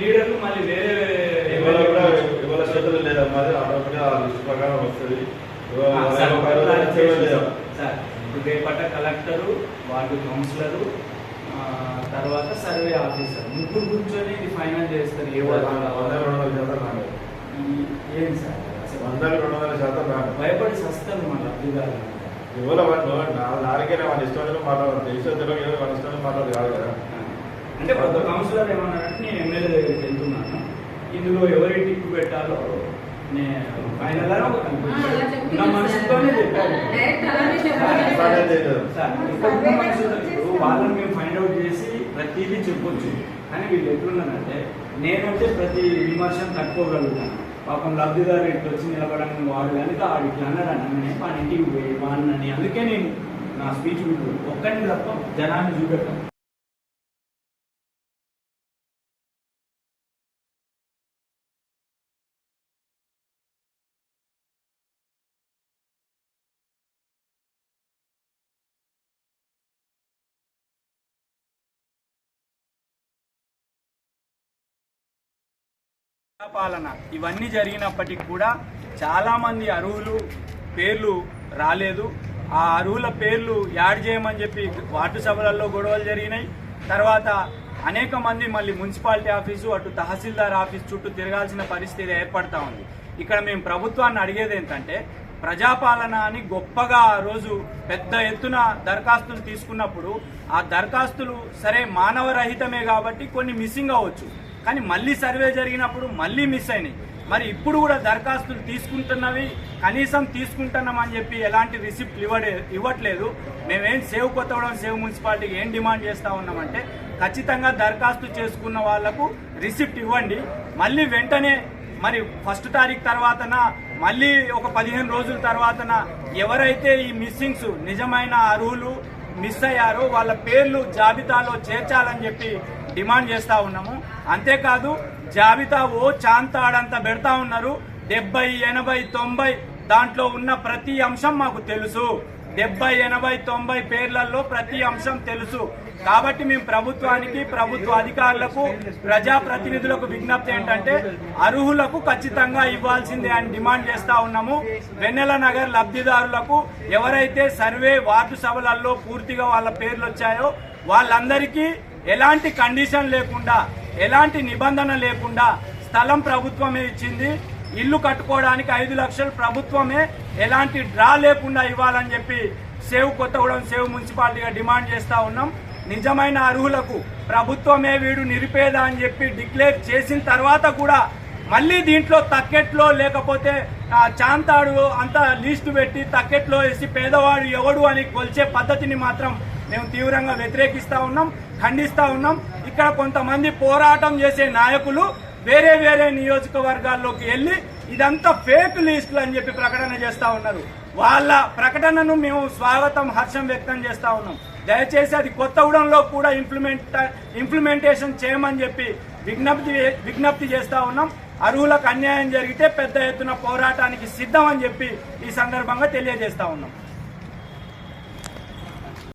లీడర్లు మళ్ళీ వేరే ఇవాళ కూడా ఇవాళ చేతులు లేదమ్మా అది ఆటోమేటిక్గా ఆ లిస్ట్ ప్రకారం వస్తుంది. సార్, రేపట కలెక్టరు వార్డు కౌన్సిలరు తర్వాత సర్వే ఆఫీసర్ ముగ్గురు కూర్చొని ఇది ఫైనల్ చేస్తారు ఏ ఏం సార్? వందలు రెండు వందల శాతం రాను భయపడి సస్తారు మన లబ్ధిదారులు. ఇవాళ వాళ్ళు నాలుగైనా వాళ్ళ ఇష్టం మాట్లాడదు తెలిసో తెలియదు వాళ్ళ ఇష్టం మాట్లాడదు కాదు కదా. అంటే కొంత కౌన్సిలర్ ఏమన్నారంటే నేను ఎమ్మెల్యే దగ్గరికి వెళ్తున్నాను. ఇందులో ఎవరి టిక్కు పెట్టాలో నేను ఫైనల్ నా మనసుతోనే చెప్పాను. సార్ ఇప్పుడు వాళ్ళని మేము ఫైండ్ అవుట్ చేసి ప్రతిదీ చెప్పొచ్చు. కానీ వీళ్ళు ఎట్లున్నారంటే నేనంటే ప్రతి విమర్శను తట్టుకోగలుగుతాను. పాపం లబ్ధిదారు ఇట్లా వచ్చి నిలబడని వాడు కనుక ఆడు ఇట్లా అన్నాడు అన్న నేను వాడి ఇంటికి పోయి వాడినని. అందుకే నేను నా స్పీచ్ ఒక్కడిని తప్ప జనాన్ని చూపెట్టాను. పాలన ఇవన్నీ జరిగినప్పటికీ కూడా చాలామంది అరువులు పేర్లు రాలేదు. ఆ అరువుల పేర్లు యాడ్ చేయమని చెప్పి వార్డు సభలలో గొడవలు జరిగినాయి. తర్వాత అనేక మంది మళ్ళీ మున్సిపాలిటీ ఆఫీసు అటు తహసీల్దార్ ఆఫీస్ చుట్టూ తిరగాల్సిన పరిస్థితి ఏర్పడతా ఉంది. ఇక్కడ మేము ప్రభుత్వాన్ని అడిగేది ఏంటంటే ప్రజాపాలన అని గొప్పగా ఆ రోజు పెద్ద ఎత్తున దరఖాస్తులు తీసుకున్నప్పుడు ఆ దరఖాస్తులు సరే మానవరహితమే కాబట్టి కొన్ని మిస్సింగ్ అవ్వచ్చు. కానీ మళ్ళీ సర్వే జరిగినప్పుడు మళ్ళీ మిస్ అయినాయి. మరి ఇప్పుడు కూడా దరఖాస్తులు తీసుకుంటున్నవి కనీసం తీసుకుంటున్నామని చెప్పి ఎలాంటి రిసిప్ట్ ఇవ్వడే ఇవ్వట్లేదు. మేమేం సేవ్ కొత్తగూడెం సేవ్ మున్సిపాలిటీకి ఏం డిమాండ్ చేస్తా ఉన్నామంటే ఖచ్చితంగా దరఖాస్తు చేసుకున్న వాళ్ళకు రిసిప్ట్ ఇవ్వండి. మళ్ళీ వెంటనే మరి ఫస్ట్ తారీఖు తర్వాతన మళ్ళీ ఒక పదిహేను రోజుల తర్వాతన ఎవరైతే ఈ మిస్సింగ్స్ నిజమైన అర్హులు మిస్ అయ్యారో వాళ్ళ పేర్లు జాబితాలో చేర్చాలని చెప్పి డిమాండ్ చేస్తా ఉన్నాము. అంతేకాదు జాబితా ఓ చాంతాడంతా పెడతా ఉన్నారు. డెబ్బై ఎనభై తొంభై దాంట్లో ఉన్న ప్రతి అంశం మాకు తెలుసు. డెబ్బై ఎనభై తొంభై పేర్లలో ప్రతి అంశం తెలుసు. కాబట్టి మేము ప్రభుత్వానికి ప్రభుత్వ అధికారులకు ప్రజాప్రతినిధులకు విజ్ఞప్తి ఏంటంటే అర్హులకు ఖచ్చితంగా ఇవ్వాల్సిందే అని డిమాండ్ చేస్తా ఉన్నాము. వెన్నెల నగర్ లబ్ధిదారులకు ఎవరైతే సర్వే వార్డు సభలలో పూర్తిగా వాళ్ళ పేర్లు వచ్చాయో వాళ్ళందరికీ ఎలాంటి కండిషన్ లేకుండా ఎలాంటి నిబంధన లేకుండా స్థలం ప్రభుత్వమే ఇచ్చింది. ఇల్లు కట్టుకోవడానికి ఐదు లక్షలు ప్రభుత్వమే ఎలాంటి డ్రా లేకుండా ఇవ్వాలని చెప్పి సేవ్ కొత్తగూడెం సేవ్ మున్సిపాలిటీగా డిమాండ్ చేస్తా ఉన్నాం. నిజమైన అర్హులకు ప్రభుత్వమే వీడు నిరుపేద అని చెప్పి డిక్లేర్ చేసిన తర్వాత కూడా మళ్ళీ దీంట్లో తక్కెట్లో లేకపోతే చాంతాడు అంతా లీస్టు పెట్టి తక్కెట్లో వేసి పేదవాడు ఎవడు అని కొలిచే పద్ధతిని మాత్రం మేము తీవ్రంగా వ్యతిరేకిస్తూ ఉన్నాం ఖండిస్తూ ఉన్నాం. ఇక్కడ కొంతమంది పోరాటం చేసే నాయకులు వేరే వేరే నియోజకవర్గాల్లోకి వెళ్ళి ఇదంతా ఫేక్ లిస్టులు అని చెప్పి ప్రకటన చేస్తూ ఉన్నారు. వాళ్ళ ప్రకటనను మేము స్వాగతం హర్షం వ్యక్తం చేస్తూ ఉన్నాం. దయచేసి అది కొత్తగూడెంలో కూడా ఇంప్లిమెంట్ ఇంప్లిమెంటేషన్ చేయమని చెప్పి విజ్ఞప్తి విజ్ఞప్తి చేస్తూ ఉన్నాం. అర్హులకు అన్యాయం జరిగితే పెద్ద ఎత్తున పోరాటానికి సిద్ధం అని చెప్పి ఈ సందర్భంగా తెలియజేస్తా ఉన్నాం.